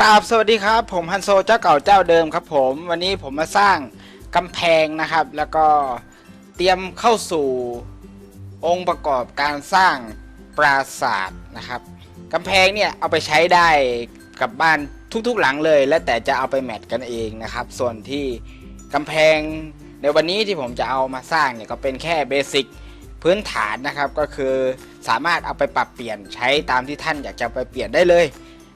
ครับสวัสดีครับ ผมฮันโซเจ้าเก่าเจ้าเดิมครับผมวันนี้ผมมาสร้างกำแพงนะครับ แล้วก็เตรียมเข้าสู่องค์ประกอบการสร้างปราสาทนะครับกำแพงเนี่ยเอาไปใช้ได้กับบ้านทุกๆหลังเลย และแต่จะเอาไปแมทกันเองนะครับ ส่วนที่กำแพงในวันนี้ที่ผมจะเอามาสร้างเนี่ยก็เป็นแค่เบสิกพื้นฐานนะครับก็คือสามารถเอาไปปรับเปลี่ยนใช้ตามที่ท่านอยากจะไปเปลี่ยนได้เลย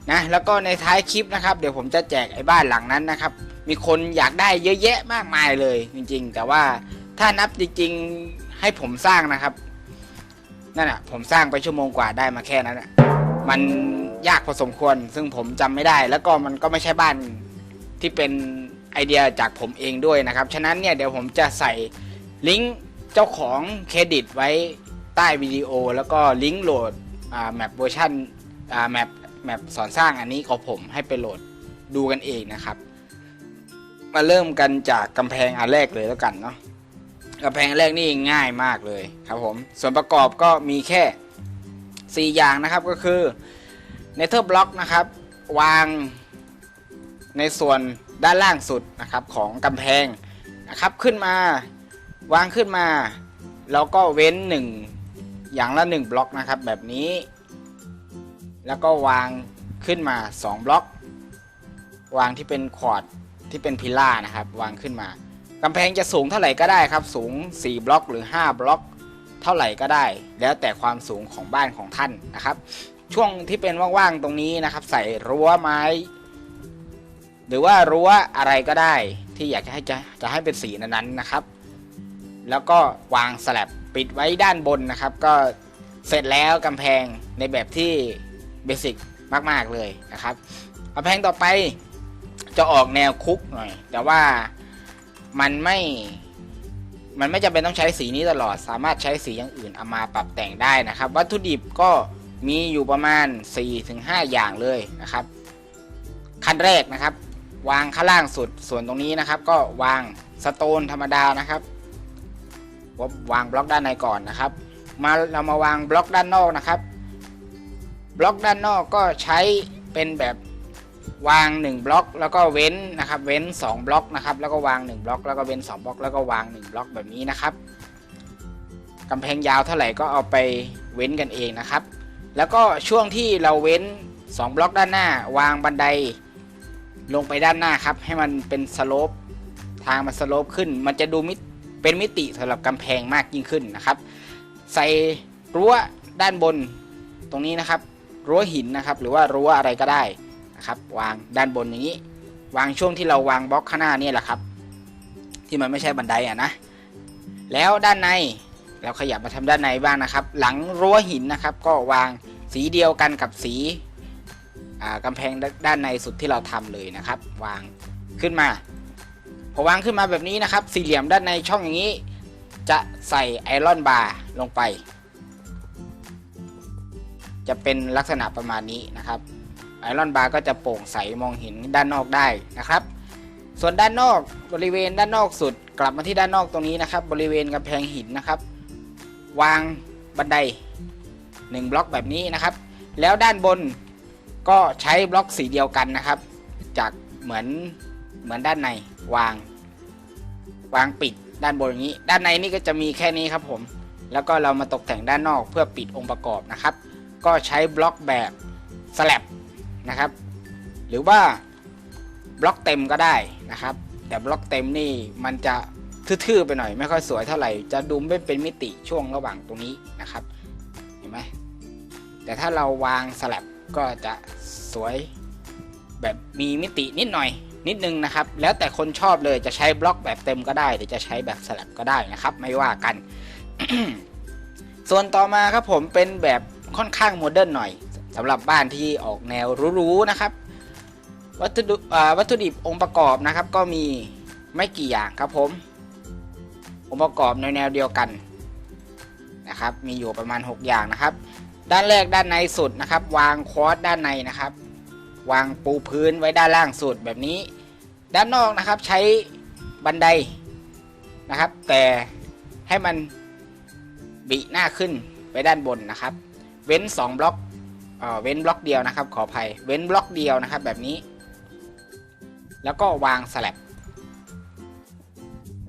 นะแล้วก็ในท้ายคลิปนะครับ เดี๋ยวผมจะแจกไอ้บ้านหลังนั้นนะครับ มีคนอยากได้เยอะแยะมากมายเลยจริง ๆ แต่ว่าถ้านับจริงๆให้ผมสร้างนะครับนั่นอะผมสร้างไปชั่วโมงกว่าได้มาแค่นั้นอะมันยากพอสมควร ซึ่งผมจำไม่ได้ แล้วก็มันก็ไม่ใช่บ้านที่เป็นไอเดียจากผมเองด้วยนะครับ ฉะนั้นเนี่ยเดี๋ยวผมจะใส่ลิงก์เจ้าของเครดิตไว้ใต้วิดีโอ แล้วก็ลิงก์โหลดแมปเวอร์ชันแมป แมปสอนสร้างอันนี้ของผมให้ไปโหลดดูกันเองนะครับ มาเริ่มกันจากกำแพงอันแรกเลยแล้วกันเนาะกำแพงแรกนี่ง่ายมากเลยครับผม ส่วนประกอบก็มีแค่ 4 อย่างนะครับก็คือเนเธอร์บล็อกนะครับ วางในส่วนด้านล่างสุดนะครับของกำแพงนะครับขึ้นมาวางขึ้นมา แล้วก็เว้น 1 อย่างละ 1 บล็อกนะครับแบบนี้ แล้วก็วางขึ้นมา 2 บล็อก วางที่เป็นควอดที่เป็นพิล่านะครับ วางขึ้นมากำแพงจะสูงเท่าไหร่ก็ได้ครับ สูง 4 บล็อกหรือ 5 บล็อกเท่าไหร่ก็ได้ แล้วแต่ความสูงของบ้านของท่านนะครับ ช่วงที่เป็นว่างๆตรงนี้นะครับ ใส่รั้วไม้ หรือว่ารั้วอะไรก็ได้ที่อยากจะให้จะจะให้เป็นสีนั้นๆนะครับ แล้วก็วางสลับปิดไว้ด้านบนนะครับ ก็เสร็จแล้วกำแพงในแบบที่ เบสิกมากๆเลยนะครับกำแพงต่อไปจะออกแนวคุกหน่อย แต่ว่ามันไม่ มันไม่จำเป็นต้องใช้สีนี้ตลอด สามารถใช้สีอย่างอื่นเอามาปรับแต่งได้นะครับ วัตถุดิบก็มีอยู่ประมาณ 4-5 อย่างเลยนะครับ ขั้นแรกนะครับ วางข้างล่างสุดส่วนตรงนี้นะครับ ก็วางสโตนธรรมดานะครับวางบล็อกด้านในก่อนนะครับ มาเรามาวางบล็อกด้านนอกนะครับบ ล็อกด้านนอกก็ใช้เป็นแบบวาง 1 บล็อก แล้วก็เว้นนะครับ เว้น 2 บล็อกนะครับ แล้วก็วาง 1 บล็อก แล้วก็เว้น 2 บล็อก แล้วก็วาง 1 บล็อกแบบนี้นะครับกำแพงยาวเท่าไหร่ก็เอาไปเว้นกันเองนะครับ แล้วก็ช่วงที่เราเว้น 2 บล็อกด้านหน้า วางบันไดลงไปด้านหน้าครับ ให้มันเป็นสโลปทางมันสโลปขึ้น มันจะดูมิเป็นมิติสำหรับกำแพงมากยิ่งขึ้นนะครับ ใส่รั้วด้านบนตรงนี้นะครับ รั้วหินนะครับ หรือว่ารั้วอะไรก็ได้นะครับ วางด้านบนอย่างนี้ วางช่วงที่เราวางบล็อกข้างหน้านี่แหละครับ ที่มันไม่ใช่บันไดอะนะ แล้วด้านในเราขยับมาทำด้านในบ้างนะครับ หลังรั้วหินนะครับ ก็วางสีเดียวกันกับสีกำแพงด้านในสุดที่เราทำเลยนะครับ วางขึ้นมาพอวางขึ้นมาแบบนี้นะครับ สี่เหลี่ยมด้านในช่องอย่างนี้ จะใส่ไอรอนบาร์ลงไป จะเป็นลักษณะประมาณนี้นะครับไอรอนบาร์ก็จะโปร่งใสมองเห็นด้านนอกได้นะครับ ส่วนด้านนอกบริเวณด้านนอกสุด กลับมาที่ด้านนอกตรงนี้นะครับ บริเวณกำแพงหินนะครับ วางบันได 1 บล็อกแบบนี้นะครับ แล้วด้านบนก็ใช้บล็อกสีเดียวกันนะครับ จากเหมือนเหมือนด้านในวาง วางปิดด้านบนอย่างนี้ ด้านในนี่ก็จะมีแค่นี้ครับผม แล้วก็เรามาตกแต่งด้านนอกเพื่อปิดองค์ประกอบนะครับ ก็ใช้บล็อกแบบสลับนะครับ หรือว่าบล็อกเต็มก็ได้นะครับ แต่บล็อกเต็มนี่มันจะทื่อๆไปหน่อย ไม่ค่อยสวยเท่าไหร่ จะดูไม่เป็นมิติช่วงระหว่างตรงนี้นะครับ เห็นไหมแต่ถ้าเราวางสลับก็จะสวยแบบมีมิตินิดหน่อยนิดนึงนะครับ แล้วแต่คนชอบเลยจะใช้บล็อกแบบเต็มก็ได้ หรือจะใช้แบบสลับก็ได้นะครับ ไม่ว่ากัน ส่วนต่อมาครับผมเป็นแบบ ค่อนข้างโมเดิร์นหน่อยสำหรับบ้านที่ออกแนวรู้ๆนะครับ วัตถุดิบวัตถุดิบองค์ประกอบนะครับ ก็มีไม่กี่อย่างครับผม องค์ประกอบในแนวเดียวกันนะครับ มีอยู่ประมาณ 6 อย่างนะครับ ด้านแรกด้านในสุดนะครับ วางคอร์สด้านในนะครับ วางปูพื้นไว้ด้านล่างสุดแบบนี้ ด้านนอกนะครับใช้บันไดนะครับ แต่ให้มันบิหน้าขึ้นไปด้านบนนะครับ เว้น 2 บล็อกเอ่อเว้นบล็อกเดียวนะครับ ขออภัย เว้นบล็อกเดียวนะครับ แบบนี้ แล้วก็วางสลับ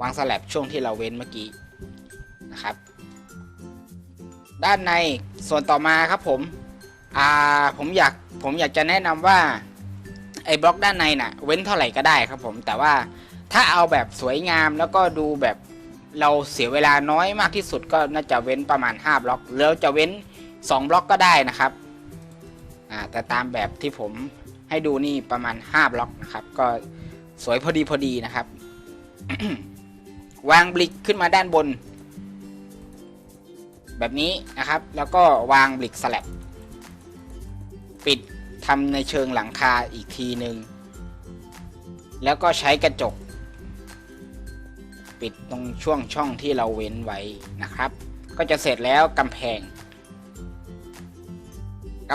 วางสลับช่วงที่เราเว้นเมื่อกี้นะครับ ด้านในส่วนต่อมาครับผมอ่าผมอยากผมอยากจะแนะนำว่าไอ้บล็อกด้านในน่ะ เว้นเท่าไหร่ก็ได้ครับผม แต่ว่าถ้าเอาแบบสวยงามแล้วก็ดูแบบเราเสียเวลาน้อยมากที่สุดก็น่าจะเว้นประมาณ 5 บล็อก แล้วจะเว้น 2 บล็อกก็ได้นะครับแต่ตามแบบที่ผมให้ดูนี่ประมาณ 5 บล็อกนะครับ ก็สวยพอดีพอดีนะครับ วางบลิกขึ้นมาด้านบน แบบนี้นะครับ แล้วก็วางบลิกสลับปิดทำในเชิงหลังคาอีกทีหนึ่งแล้วก็ใช้กระจก ปิดตรงช่วงช่องที่เราเว้นไว้นะครับ ก็จะเสร็จแล้วกำแพง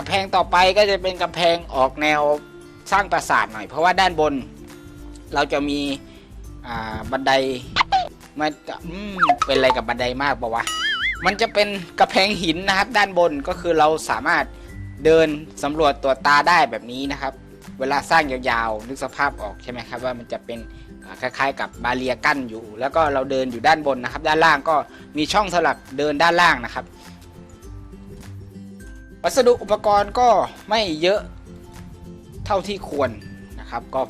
กำแพงต่อไปก็จะเป็นกำแพงออกแนวสร้างปราสาทหน่อย เพราะว่าด้านบน เราจะมีบันไดมันจะเป็นอะไรกับบันไดมากปะวะมันจะเป็นกระแพงหินนะครับด้านบนก็คือเราสามารถเดินสำรวจตัวตาได้แบบนี้นะครับ เวลาสร้างยาวๆนึกสภาพออกใช่ไหมครับว่ามันจะเป็นคล้ายๆ กับบาเรียกั้นอยู่ แล้วก็เราเดินอยู่ด้านบนนะครับ ด้านล่างก็มีช่องสลับเดินด้านล่างนะครับ วัสดุอุปกรณ์ก็ไม่เยอะเท่าที่ควรนะครับ ก็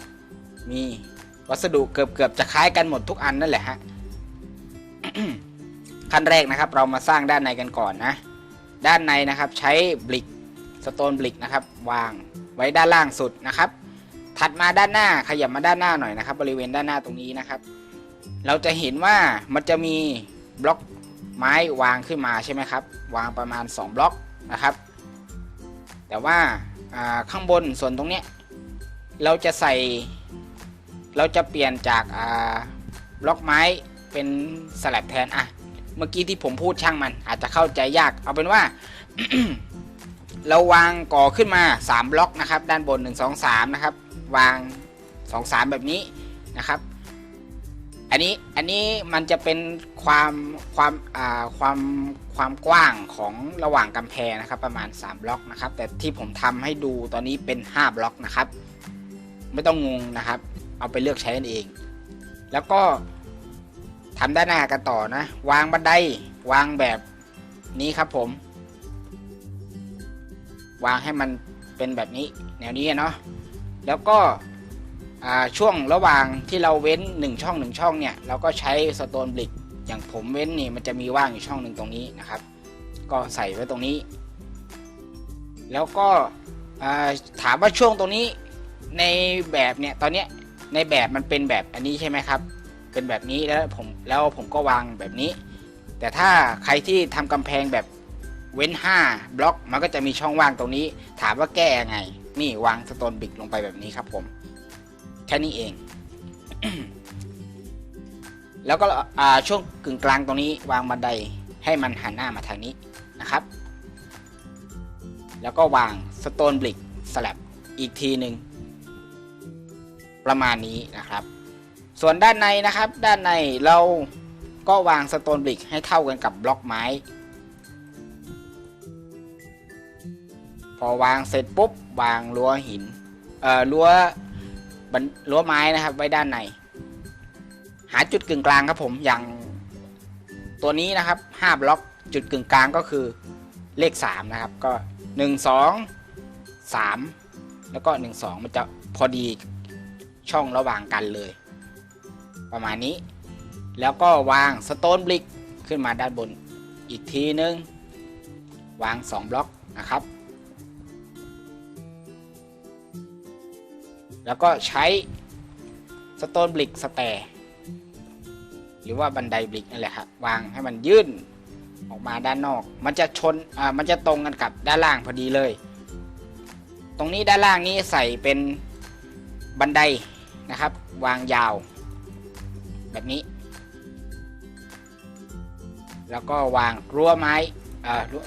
มีวัสดุเกือบๆจะคล้ายกันหมดทุกอันนั่นแหละฮะขั้นแรกนะครับเรามาสร้างด้านในกันก่อนนะ ด้านในนะครับใช้บลิกสโตนบลิกนะครับ วางไว้ด้านล่างสุดนะครับ ถัดมาด้านหน้าขยับมาด้านหน้าหน่อยนะครับ บริเวณด้านหน้าตรงนี้นะครับ เราจะเห็นว่ามันจะมีบล็อกไม้วางขึ้นมาใช่ไหมครับ วางประมาณ 2 บล็อกนะครับ แต่ว่าข้างบนส่วนตรงเนี้ยเราจะใส่เราจะเปลี่ยนจากาบล็อกไม้เป็นสลับแทนอะเมื่อกี้ที่ผมพูดช่างมันอาจจะเข้าใจยากเอาเป็นว่า เราวางก่อขึ้นมา 3 บล็อกนะครับ ด้านบน 1 2 3 นะครับ วาง 2 3 แบบนี้นะครับ อันนี้อันนี้มันจะเป็นความความอ่าความความกว้างของระหว่างกำแพงนะครับประมาณ 3 บล็อกนะครับ แต่ที่ผมทำให้ดูตอนนี้เป็น 5 บล็อกนะครับ ไม่ต้องงงนะครับ เอาไปเลือกใช้กันเอง แล้วก็ทำด้านหน้ากันต่อนะ วางบันไดวางแบบนี้ครับผม วางให้มันเป็นแบบนี้ แนวนี้เนาะแล้วก็ ช่วงระหว่างที่เราเว้น 1 ช่อง 1 ช่องเนี่ยเราก็ใช้สโตนบลิกอย่างผมเว้นนี่มันจะมีว่างอยู่ช่องหนึ่งตรงนี้นะครับ ก็ใส่ไว้ตรงนี้ แล้วก็ถามว่าช่วงตรงนี้ในแบบเนี่ยตอนเนี้ยในแบบมันเป็นแบบอันนี้ใช่ไหมครับเป็นแบบนี้แล้วผมแล้วผมก็วางแบบนี้ แต่ถ้าใครที่ทำกำแพงแบบเว้น 5 บล็อกมันก็จะมีช่องว่างตรงนี้ ถามว่าแก้ยังไง นี่วางสโตนบิกลงไปแบบนี้ครับผม แค่นี้เอง แล้วก็ช่วงกึ่งกลางตรงนี้วางบันไดให้มันหันหน้ามาทางนี้นะครับ แล้วก็วางสโตนบลิกสลับอีกทีหนึ่งประมาณนี้นะครับ ส่วนด้านในนะครับ ด้านในเราก็วางสโตนบลิกให้เท่ากันกับบล็อกไม้ พอวางเสร็จปุ๊บ วางรั้วหินเอ่อรั้ว รั้วไม้นะครับ ไว้ด้านใน หาจุดกึ่งกลางครับผมอย่างตัวนี้นะครับ5บล็อกจุดกึ่งกลางก็คือเลข 3 นะครับ ก็ 1 2 3 แล้วก็ 1 2 มันจะพอดีช่องระหว่างกันเลย ประมาณนี้ แล้วก็วางสโตนบลิกขึ้นมาด้านบนอีกทีนึง วาง 2 บล็อกนะครับ แล้วก็ใช้สโตนบลิกสแตร์หรือว่าบันไดบลิกนั่นแหละครับวางให้มันยื่นออกมาด้านนอก มันจะชนอ่ามันจะตรงกันกับด้านล่างพอดีเลย ตรงนี้ด้านล่างนี้ใส่เป็นบันไดนะครับ วางยาว แบบนี้ แล้วก็วางรั้วไม้เอ่อรั้ว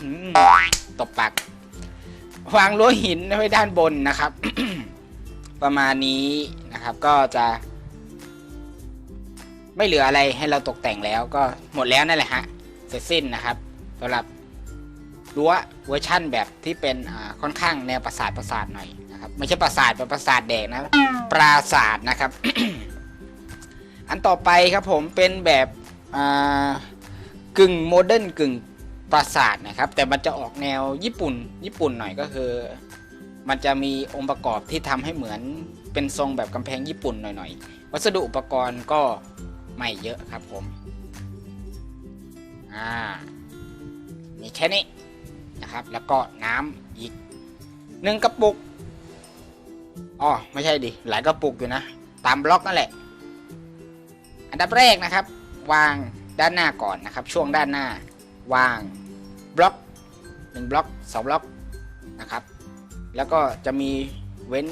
ตบปากวางรั้วหินไว้ด้านบนนะครับ ประมาณนี้นะครับ ก็จะไม่เหลืออะไรให้เราตกแต่งแล้วก็หมดแล้วนั่นแหละฮะเสร็จสิ้นนะครับสำหรับรั้วเวอร์ชั่นแบบที่เป็นค่อนข้างแนวประสาทประสาทหน่อยนะครับไม่ใช่ปราสาทเป็นปราสาทแดกนะปราสาทนะครับ อันต่อไปครับผมเป็นแบบกึ่งโมเดิร์นกึ่งปราสาทนะครับ แต่มันจะออกแนวญี่ปุ่นญี่ปุ่นหน่อยก็คือ มันจะมีองค์ประกอบที่ทำให้เหมือนเป็นทรงแบบกำแพงญี่ปุ่นหน่อยๆ วัสดุอุปกรณ์ก็ไม่เยอะครับผม อ่า มีแค่นี้นะครับ แล้วก็น้ำอีกหนึ่งกระปุก อ๋อ ไม่ใช่ดิ หลายกระปุกอยู่นะ ตามบล็อกนั่นแหละ อันดับแรกนะครับ วางด้านหน้าก่อนนะครับ ช่วงด้านหน้า วางบล็อกหนึ่งบล็อกสองบล็อกนะครับ แล้วก็จะมีเว้น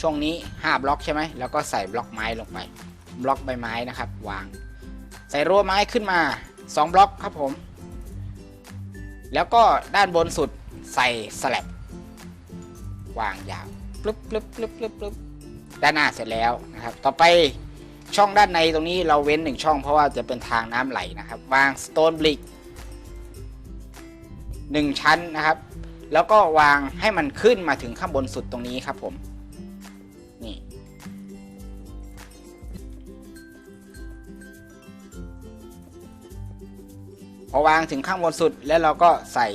ช่วงนี้ 5 บล็อกใช่ไหมแล้วก็ใส่บล็อกไม้ลงไป บล็อกใบไม้นะครับ วาง ใส่รั้วไม้ขึ้นมา 2 บล็อกครับผม แล้วก็ด้านบนสุดใส่สแลบวางยาวปึ๊บปึ๊บปึ๊บปึ๊บปึ๊บด้านหน้าเสร็จแล้วนะครับ ต่อไปช่องด้านในตรงนี้เราเว้นหนึ่งช่อง เพราะว่าจะเป็นทางน้ำไหลนะครับ วางสโตนบลิกหนึ่งชั้นนะครับ แล้วก็วางให้มันขึ้นมาถึงข้างบนสุดตรงนี้ครับผม นี่ พอวางถึงข้างบนสุดแล้วเราก็ใส่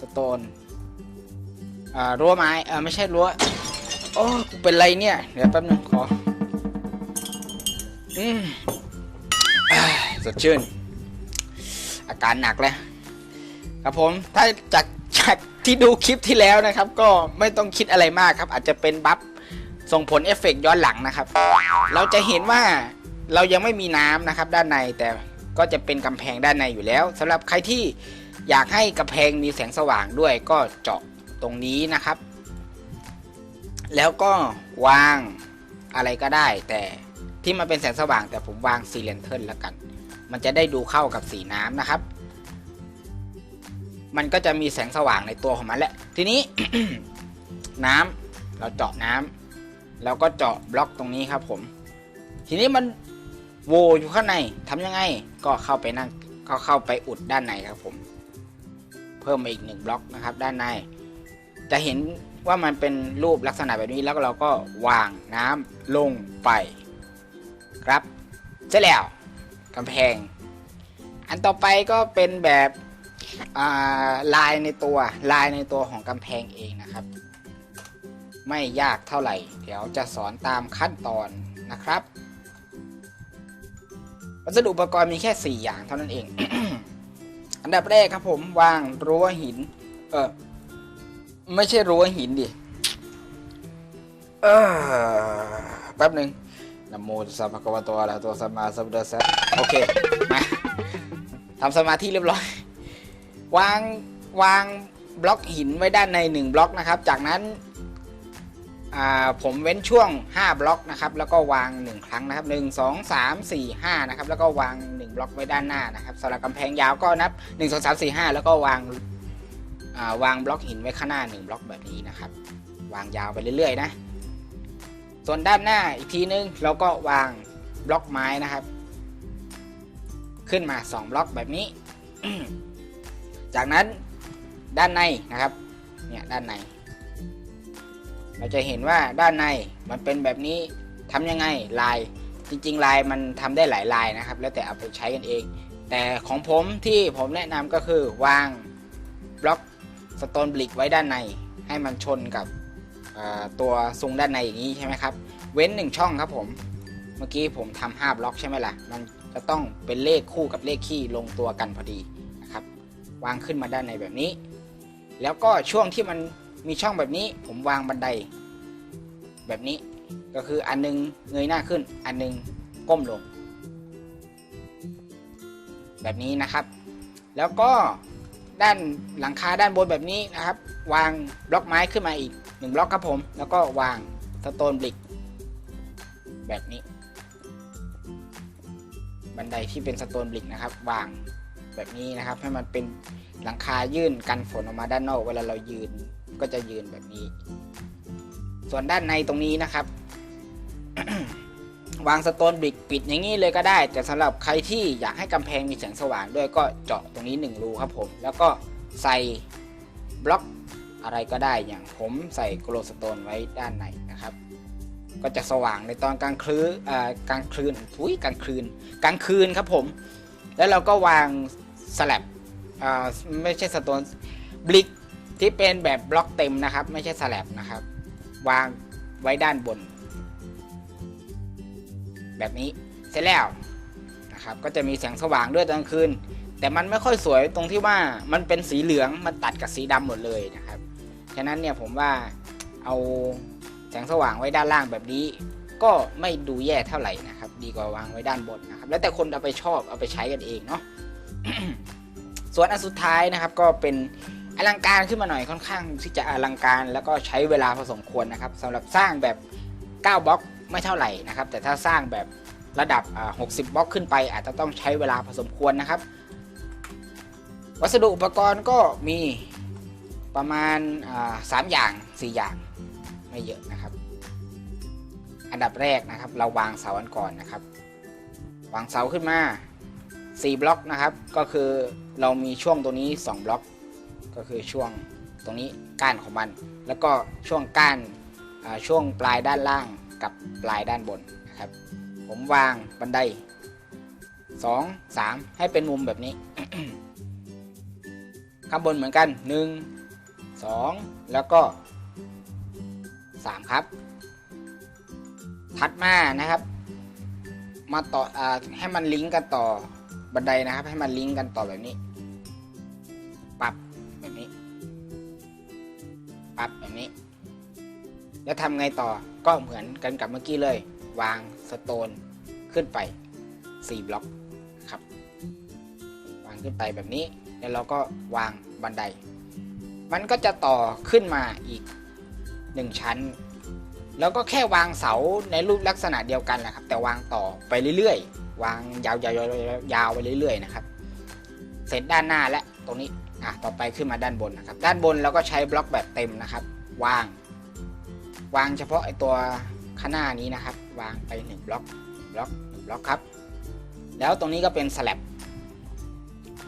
สโตนอ่ารั้วไม้เออไม่ใช่รั้ว โอ้กูเป็นไรเนี่ย เดี๋ยวแป๊บนึงขอ อืมสดชื่น อาการหนักแล้วครับผม ถ้าจากจาก ที่ดูคลิปที่แล้วนะครับ ก็ไม่ต้องคิดอะไรมากครับ อาจจะเป็นบัฟส่งผลเอฟเฟกต์ย้อนหลังนะครับ เราจะเห็นว่าเรายังไม่มีน้ำนะครับด้านในแต่ก็จะเป็นกำแพงด้านในอยู่แล้วสำหรับใครที่อยากให้กำแพงมีแสงสว่างด้วยก็เจาะตรงนี้นะครับ แล้วก็วางอะไรก็ได้ แต่ที่มันเป็นแสงสว่างแต่ผมวางซีเลนเทิลแล้วกัน มันจะได้ดูเข้ากับสีน้ำนะครับ มันก็จะมีแสงสว่างในตัวของมันแหละ ทีนี้ น้ำเราเจาะน้ำแล้วก็เจาะบล็อกตรงนี้ครับผม ทีนี้มันโวอยู่ข้างในทำยังไง ก็เข้าไปนั่งก็เข้าไปอุดด้านในครับผม เพิ่มมาอีกหนึ่งบล็อกนะครับ ด้านใน จะเห็นว่ามันเป็นรูปลักษณะแบบนี้แล้วเราก็วางน้ำลงไป ครับเสร็จแล้วกำแพง อันต่อไปก็เป็นแบบ ลายในตัวลายในตัวของกำแพงเองนะครับ ไม่ยากเท่าไหร่ เดี๋ยวจะสอนตามขั้นตอนนะครับ วัสดุอุปกรณ์มีแค่ 4 อย่างเท่านั้นเอง อันดับแรกครับผมวางรั้วหิน เออไม่ใช่รั้วหินดิเออแป๊บหนึ่งนโมตัสสะภะคะวตอะระหะโตสัมมาสัมพุทธัสสะโอเคมาทำสมาธิเรียบร้อย วางวางบล็อกหินไว้ด้านในหนึ่งบล็อกนะครับ จากนั้นผมเว้นช่วง 5 บล็อกนะครับ แล้วก็วาง 1 ครั้งนะครับ 1 2 3 4 5 นะครับ แล้วก็วาง 1 บล็อกไว้ด้านหน้านะครับสำหรับกำแพงยาวก็นับ 1 2 3 4 5 แล้วก็วางาวางบล็อกหินไว้ข้างหน้า 1 บล็อกแบบนี้นะครับ วางยาวไปเรื่อยๆ นะ ส่วนด้านหน้าอีกทีนึงเราก็วางบล็อกไม้นะครับ ขึ้นมา 2 บล็อกแบบนี้ จากนั้นด้านในนะครับเนี่ยด้านใน เราจะเห็นว่าด้านในมันเป็นแบบนี้ทำยังไงลายจริงๆลายมันทำได้หลายลายนะครับ แล้วแต่เอาไปใช้กันเอง แต่ของผมที่ผมแนะนำก็คือวางบล็อกสโตนบลิกไว้ด้านใน ให้มันชนกับตัวทรงด้านในอย่างนี้ใช่ไหมครับ เว้นหนึ่งช่องครับผม เมื่อกี้ผมทำห้าบล็อกใช่ไหมล่ะ มันจะต้องเป็นเลขคู่กับเลขคี่ลงตัวกันพอดี วางขึ้นมาด้านในแบบนี้ แล้วก็ช่วงที่มันมีช่องแบบนี้ ผมวางบันได แบบนี้ก็คืออันนึงเงยหน้าขึ้น อันนึงก้มลง แบบนี้นะครับ แล้วก็ด้านหลังคาด้านบนแบบนี้นะครับ วางบล็อกไม้ขึ้นมาอีกหนึ่งบล็อกครับผม แล้วก็วางสโตนบลิกแบบนี้ บันไดที่เป็นสโตนบลิกนะครับ วาง แบบนี้นะครับ ให้มันเป็นหลังคายื่นกันฝนออกมาด้านนอก เวลาเรายืนก็จะยืนแบบนี้ ส่วนด้านในตรงนี้นะครับ วางสโตนบริกปิดอย่างนี้เลยก็ได้ แต่สำหรับใครที่อยากให้กำแพงมีแสงสว่างด้วยก็เจาะตรงนี้1รูครับผม แล้วก็ใส่บล็อกอะไรก็ได้อย่างผมใส่โกลสโตนไว้ด้านในนะครับ ก็จะสว่างในตอนกลางคืนอ่ากลางคืนทุยกลางคืนกลางคืนครับผม แล้วเราก็วาง สลับไม่ใช่สโตนบลิกที่เป็นแบบบล็อกเต็มนะครับ ไม่ใช่สลับนะครับ วางไว้ด้านบน แบบนี้เสร็จแล้วนะครับ ก็จะมีแสงสว่างด้วยตอนกลางคืน แต่มันไม่ค่อยสวยตรงที่ว่ามันเป็นสีเหลืองมันตัดกับสีดำหมดเลยนะครับฉะนั้นเนี่ยผมว่าเอาแสงสว่างไว้ด้านล่างแบบนี้ ก็ไม่ดูแย่เท่าไหร่นะครับ ดีกว่าวางไว้ด้านบนนะครับ แล้วแต่คนเอาไปชอบเอาไปใช้กันเองเนาะ ส่วนอันสุดท้ายนะครับก็เป็นอลังการขึ้นมาหน่อยค่อนข้างที่จะอลังการ แล้วก็ใช้เวลาพอสมควรนะครับสำหรับสร้างแบบ9บล็อกไม่เท่าไหร่นะครับ แต่ถ้าสร้างแบบระดับ 60 บล็อกขึ้นไป อาจจะต้องใช้เวลาพอสมควรนะครับ วัสดุอุปกรณ์ก็มีประมาณอ่าสามอย่าง 4 อย่างไม่เยอะนะครับ อันดับแรกนะครับ เราวางเสาอันก่อนนะครับ วางเสาขึ้นมา 4 บล็อกนะครับ ก็คือเรามีช่วงตัวนี้ 2 บล็อก ก็คือช่วงตรงนี้ก้านของมัน แล้วก็ช่วงก้านช่วงปลายด้านล่างกับปลายด้านบนนะครับ ผมวางบันได 2 3 ให้เป็นมุมแบบนี้ ข้างบนเหมือนกัน 1 2 แล้วก็ 3 ครับ ถัดมานะครับ มาต่ออให้มันลิงก์กันต่อ บันไดนะครับ ให้มันลิงก์กันต่อแบบนี้ ปรับแบบนี้ ปรับแบบนี้ แล้วทำไงต่อก็เหมือนกันกับเมื่อกี้เลย วางสโตนขึ้นไป 4 บล็อกครับ วางขึ้นไปแบบนี้ แล้วเราก็วางบันได มันก็จะต่อขึ้นมาอีก 1 ชั้น แล้วก็แค่วางเสาในรูปลักษณะเดียวกันแหละครับ แต่วางต่อไปเรื่อยๆ วางยาวๆยาวไปเรื่อยๆนะครับ เสร็จด้านหน้าและตรงนี้อะต่อไปขึ้นมาด้านบนนะครับ ด้านบนเราก็ใช้บล็อกแบบเต็มนะครับ วาง วางเฉพาะไอตัวข้างหน้านี้นะครับ วางไป1บล็อกบล็อกหนึ่งบล็อกครับ แล้วตรงนี้ก็เป็นสลับ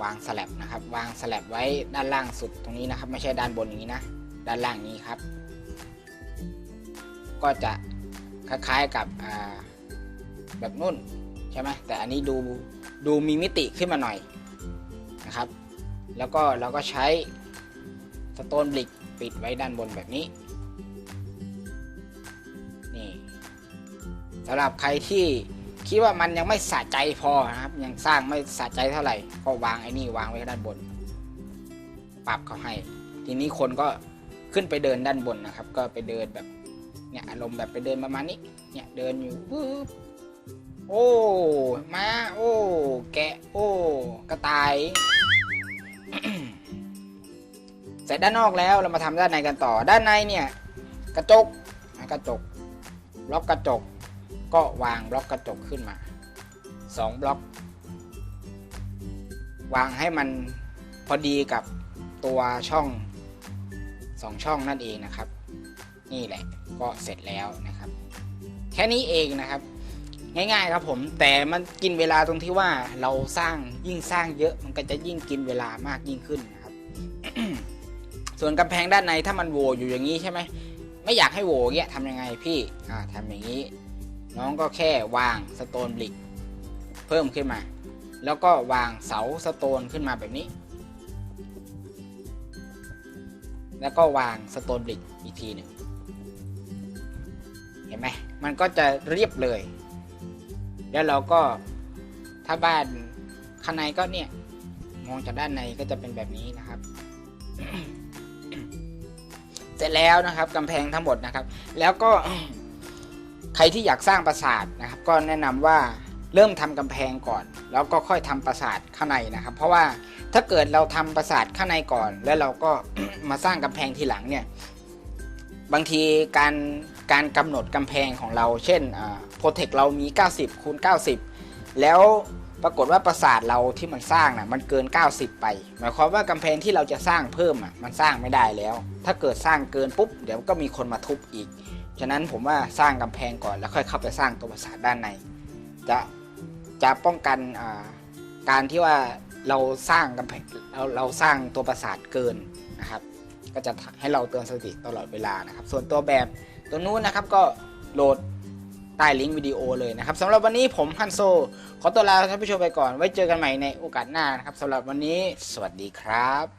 วางสลับนะครับ วางสลับไว้ด้านล่างสุดตรงนี้นะครับ ไม่ใช่ด้านบนอย่างนี้นะ ด้านล่างนี้ครับ ก็จะคล้ายๆกับแบบนุ่น ใช่ไหมแต่อันนี้ดูดูมีมิติขึ้นมาหน่อยนะครับ แล้วก็เราก็ใช้สโตนบลิกปิดไว้ด้านบนแบบนี้นี่สำหรับใครที่คิดว่ามันยังไม่สะใจพอนะครับ ยังสร้างไม่สะใจเท่าไหร่ก็วางไอ้นี่วางไว้ด้านบน ปรับเขาให้ ทีนี้คนก็ขึ้นไปเดินด้านบนนะครับ ก็ไปเดินแบบเนี่ยอารมณ์แบบไปเดินประมาณนี้เนี่ยเดินอยู่ปุ๊บ โอ้ม้าโอ้ แกะ โอ้ กระต่าย เสร็จด้านนอกแล้วเรามาทำด้านในกันต่อ ด้านในเนี่ย กระจกนะกระจกบล็อกกระจก ก็วางบล็อกกระจกขึ้นมาสองบล็อก วางให้มันพอดีกับตัวช่องสองช่องนั่นเองนะครับ นี่แหละก็เสร็จแล้วนะครับ แค่นี้เองนะครับ ง่ายๆครับผมแต่มันกินเวลาตรงที่ว่าเราสร้างยิ่งสร้างเยอะมันก็จะยิ่งกินเวลามากยิ่งขึ้นนะครับ ส่วนกำแพงด้านในถ้ามันโหวอยู่อย่างนี้ใช่ไหมไม่อยากให้โหวเงี้ยทำยังไงพี่อ่าทำอย่างนี้ น้องก็แค่วางสโตนบลิกเพิ่มขึ้นมา แล้วก็วางเสาสโตนขึ้นมาแบบนี้ แล้วก็วางสโตนบลิกอีกทีหนึ่งเห็นไหมมันก็จะเรียบเลย แล้วเราก็ถ้าบ้านข้างในก็เนี่ย มองจากด้านในก็จะเป็นแบบนี้นะครับ เสร็จแล้วนะครับกำแพงทั้งหมดนะครับ แล้วก็ใครที่อยากสร้างปราสาทนะครับ ก็แนะนำว่าเริ่มทำกำแพงก่อน แล้วก็ค่อยทำปราสาทข้างในนะครับ เพราะว่าถ้าเกิดเราทำปราสาทข้างในก่อน แล้วเราก็มาสร้างกำแพงทีหลังเนี่ย บางทีการการกำหนดกำแพงของเรา เช่น โปรเทคเรามี 90คูณ90 แล้วปรากฏว่าปราสาทเราที่มันสร้างนะ่ะมันเกิน 90 ไป หมายความว่ากำแพงที่เราจะสร้างเพิ่มอะมันสร้างไม่ได้แล้ว ถ้าเกิดสร้างเกินปุ๊บเดี๋ยวก็มีคนมาทุบอีก ฉะนั้นผมว่าสร้างกำแพงก่อนแล้วค่อยเข้าไปสร้างตัวปราสาทด้านใน จะจะป้องกันการที่ว่าเราสร้างกำแพงเราเราสร้างตัวปราสาทเกินนะครับ ก็จะให้เราเตือนสติตลอดเวลานะครับ ส่วนตัวแบบตัวนู้นนะครับก็โหลด ใต้ลิงก์วิดีโอเลยนะครับสำหรับวันนี้ผมฮันโซ ขอตัวลาท่านผู้ชมไปก่อน ไว้เจอกันใหม่ในโอกาสหน้านะครับสำหรับวันนี้ สวัสดีครับ